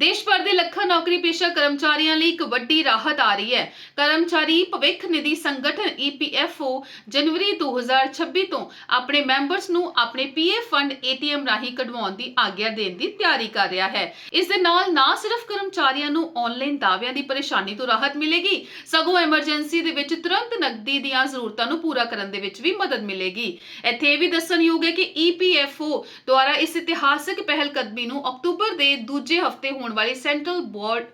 ਦੇਸ਼ ਭਰ ਦੇ ਲੱਖਾਂ ਨੌਕਰੀ ਪੇਸ਼ਾ ਕਰਮਚਾਰੀਆਂ ਲਈ ਇੱਕ ਵੱਡੀ ਰਾਹਤ ਆ ਰਹੀ ਹੈ। ਕਰਮਚਾਰੀ ਭਵਿੱਖ ਨਿਧੀ ਸੰਗਠਨ EPFO ਜਨਵਰੀ 2026 ਤੋਂ ਆਪਣੇ ਮੈਂਬਰਸ ਨੂੰ ਆਪਣੇ PF ਫੰਡ ATM ਰਾਹੀਂ ਕਢਵਾਉਣ ਦੀ ਆਗਿਆ ਦੇਣ ਦੀ ਤਿਆਰੀ ਕਰ ਰਿਹਾ ਹੈ। ਇਸ ਦੇ ਨਾਲ ਨਾ ਸਿਰਫ ਕਰਮਚਾਰੀਆਂ ਨੂੰ ਆਨਲਾਈਨ ਦਾਅਵਿਆਂ ਦੀ ਪਰੇਸ਼ਾਨੀ ਤੋਂ ਰਾਹਤ ਮਿਲੇਗੀ, ਸਗੋਂ ਐਮਰਜੈਂਸੀ ਦੇ ਵਿੱਚ ਤੁਰੰਤ ਨਕਦੀ ਦੀਆਂ ਜ਼ਰੂਰਤਾਂ ਨੂੰ ਪੂਰਾ ਕਰਨ ਦੇ ਵਿੱਚ ਵੀ ਮਦਦ ਮਿਲੇਗੀ। ਇੱਥੇ ਇਹ ਵੀ ਦੱਸਣਯੋਗ ਹੈ ਕਿ EPFO ਦੁਆਰਾ ਇਸ ਇਤਿਹਾਸਕ ਪਹਿਲ ਕਦਮੀ ਨੂੰ ਅਕਤੂਬਰ ਦੇ ਦੂਜੇ ਹਫ਼ਤੇ ਹੋਣ ਵਾਲੀ ਸੈਂਟਰਲ ਬੋਰਡ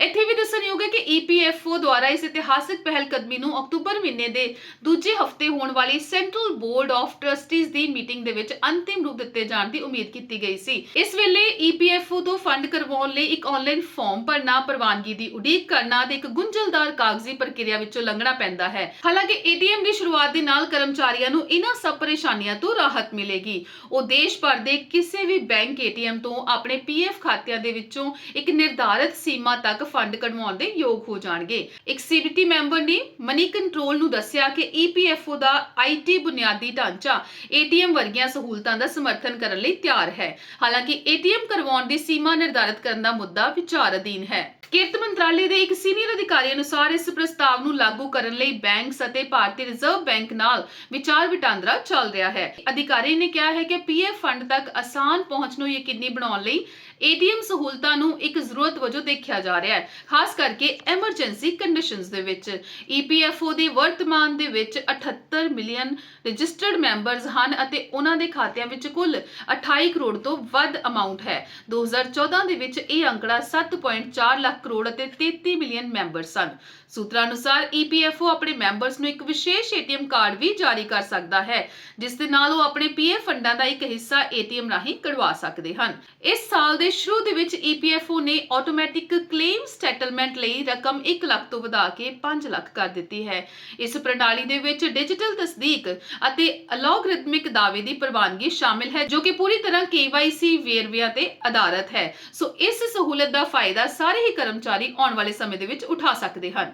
ਇੱਥੇ ਵੀ ਦੱਸਣਯੋਗ ਹੈ ਕਿ EPFO ਦੁਆਰਾ ਇਸ ਇਤਿਹਾਸਕ ਪਹਿਲ ਕਦਮੀ ਨੂੰ ਅਕਤੂਬਰ ਮਹੀਨੇ ਦੇ ਦੂਜੇ ਹਫ਼ਤੇ ਹੋਣ ਵਾਲੀ ਸੈਂਟਰਲ ਬੋਰਡ ਆਫ ਟਰਸਟੀਜ਼ ਦੀ ਮੀਟਿੰਗ ਦੇ ਵਿੱਚ ਅੰਤਿਮ ਰੂਪ ਦਿੱਤੇ ਜਾਣ ਦੀ ਉਮੀਦ ਕੀਤੀ ਗਈ ਸੀ। ਇਸ ਵੇਲੇ EPFO ਤੋਂ ਫੰਡ ਕਰਵਾਉਣ ਲਈ ਇੱਕ ਆਨਲਾਈਨ ਫਾਰਮ ਭਰਨਾ, ਪ੍ਰਵਾਨਗੀ ਦੀ ਉਡੀਕ ਕਰਨਾ ਤੇ ਇੱਕ ਗੁੰਝਲਦਾਰ ਕਾਗਜ਼ੀ ਪ੍ਰਕਿਰਿਆ ਵਿੱਚੋਂ ਲੰਘਣਾ ਪੈਂਦਾ ਹੈ। ਹਾਲਾਂਕਿ ATM ਦੀ ਸ਼ੁਰੂਆਤ ਦੇ ਨਾਲ ਕਰਮਚਾਰੀਆਂ ਨੂੰ ਇਹਨਾਂ ਸਭ ਪਰੇਸ਼ਾਨੀਆਂ ਤੋਂ ਰਾਹਤ ਮਿਲੇਗੀ। ਉਹ ਦੇਸ਼ ਭਰ ਦੇ ਕਿਸੇ ਵੀ ਬੈਂਕ ATM ਤੋਂ ਆਪਣੇ PF ਖਾਤਿਆਂ ਦੇ ਵਿੱਚੋਂ ਇੱਕ ਨਿਰਧਾਰਤ ਸੀਮਾ ਤੱਕ ਫੰਡ ਕਢਵਾਉਣ ਦੇ ਯੋਗ ਹੋ ਜਾਣਗੇ। ਇੱਕ CBT ਮੈਂਬਰ ਨੇ ਮਨੀ ਕੰਟਰੋਲ ਨੂੰ ਦੱਸਿਆ ਕਿ EPFO ਦਾ IT ਬੁਨਿਆਦੀ ਢਾਂਚਾ ATM ਵਰਗੀਆਂ ਸਹੂਲਤਾਂ ਦਾ ਸਮਰਥਨ ਕਰਨ ਲਈ ਤਿਆਰ ਹੈ। ਹਾਲਾਂਕਿ ATM ਕਰਵਾਉਣ ਦੀ ਸੀਮਾ ਨਿਰਧਾਰਤ ਕਰਨ ਦਾ ਮੁੱਦਾ ਵਿਚਾਰ ਅਧੀਨ ਹੈ। ਕਿਰਤ ਮੰਤਰਾਲੇ ਦੇ ਇੱਕ ਸੀਨੀਅਰ ਅਧਿਕਾਰੀ ਅਨੁਸਾਰ ਇਸ ਪ੍ਰਸਤਾਵ ਨੂੰ ਲਾਗੂ ਕਰਨ ਲਈ ਬੈਂਕਸ ਅਤੇ ਭਾਰਤੀ ਰਿਜ਼ਰਵ ਬੈਂਕ ਨਾਲ ਵਿਚਾਰ ਵਟਾਂਦਰਾ ਚੱਲ ਰਿਹਾ ਹੈ। ਅਧਿਕਾਰੀ ਨੇ ਕਿਹਾ ਹੈ ਕਿ ਪੀਐਫ ਫੰਡ ਤੱਕ ਆਸਾਨ ਪਹੁੰਚ ਨੂੰ ਯਕੀਨੀ ਬਣਾਉਣ ਲਈ ਏਟੀਐਮ ਸਹੂਲਤਾਂ ਨੂੰ ਇੱਕ ਜ਼ਰੂਰਤ ਵਜੋਂ ਦੇਖਿਆ ਜਾ ਰਿਹਾ ਹੈ, ਖਾਸ ਕਰਕੇ ਐਮਰਜੈਂਸੀ ਕੰਡੀਸ਼ਨਸ ਦੇ ਵਿੱਚ। ਈਪੀਐਫਓ ਦੀ ਵਰਤਮਾਨ ਦੇ ਵਿੱਚ 78 ਮਿਲੀਅਨ ਰਜਿਸਟਰਡ ਮੈਂਬਰਸ ਹਨ ਅਤੇ ਉਹਨਾਂ ਦੇ ਖਾਤਿਆਂ ਵਿੱਚ ਕੁੱਲ 28 ਕਰੋੜ ਤੋਂ ਵੱਧ ਅਮਾਉਂਟ ਹੈ। 2014 ਦੇ ਵਿੱਚ ਇਹ ਅੰਕੜਾ 7.4 ਲੱਖ ਕਰੋੜ ਅਤੇ 33 ਮਿਲੀਅਨ ਮੈਂਬਰ ਸਨ। ਸੂਤਰਾਂ ਅਨੁਸਾਰ ਈਪੀਐਫਓ ਆਪਣੇ ਮੈਂਬਰਸ ਨੂੰ ਇੱਕ ਵਿਸ਼ੇਸ਼ ਏਟੀਐਮ ਕਾਰਡ ਵੀ ਜਾਰੀ ਕਰ ਸਕਦਾ ਹੈ, ਜਿਸ ਦੇ ਨਾਲ ਉਹ ਆਪਣੇ ਪੀਐਫ ਫੰਡਾਂ ਦਾ ਇੱਕ ਹਿੱਸਾ ਏਟੀਐਮ ਰਾਹੀਂ ਕਢਵਾ ਸਕਦੇ ਹਨ। ਇਸ ਸਾਲ ਦੇ ਸ਼ੁਰੂ ਦੇ ਵਿੱਚ ਈਪੀਐਫਓ ਨੇ ਆਟੋਮੈਟਿਕ ਕਲੇਮ ਸੈਟਲਮੈਂਟ ਲਈ ਰਕਮ 1 ਲੱਖ ਤੋਂ ਵਧਾ ਕੇ 5 ਲੱਖ ਕਰ ਦਿੱਤੀ ਹੈ। ਇਸ ਪ੍ਰਣਾਲੀ ਦੇ ਵਿੱਚ ਡਿਜੀਟਲ ਤਸਦੀਕ ਅਤੇ ਅਲੋਗਰਿਥਮਿਕ ਦਾਅਵੇ ਦੀ ਪ੍ਰਵਾਨਗੀ ਸ਼ਾਮਿਲ ਹੈ, ਜੋ ਕਿ ਪੂਰੀ ਤਰ੍ਹਾਂ KYC ਵੇਰਵਿਆਂ ਤੇ ਆਧਾਰਿਤ ਹੈ। ਸੋ ਇਸ ਸਹੂਲਤ ਦਾ ਫਾਇਦਾ ਸਾਰੇ ਹੀ ਕਰਮਚਾਰੀ ਆਉਣ ਵਾਲੇ ਸਮੇਂ ਦੇ ਵਿੱਚ ਉਠਾ ਸਕਦੇ ਹਨ।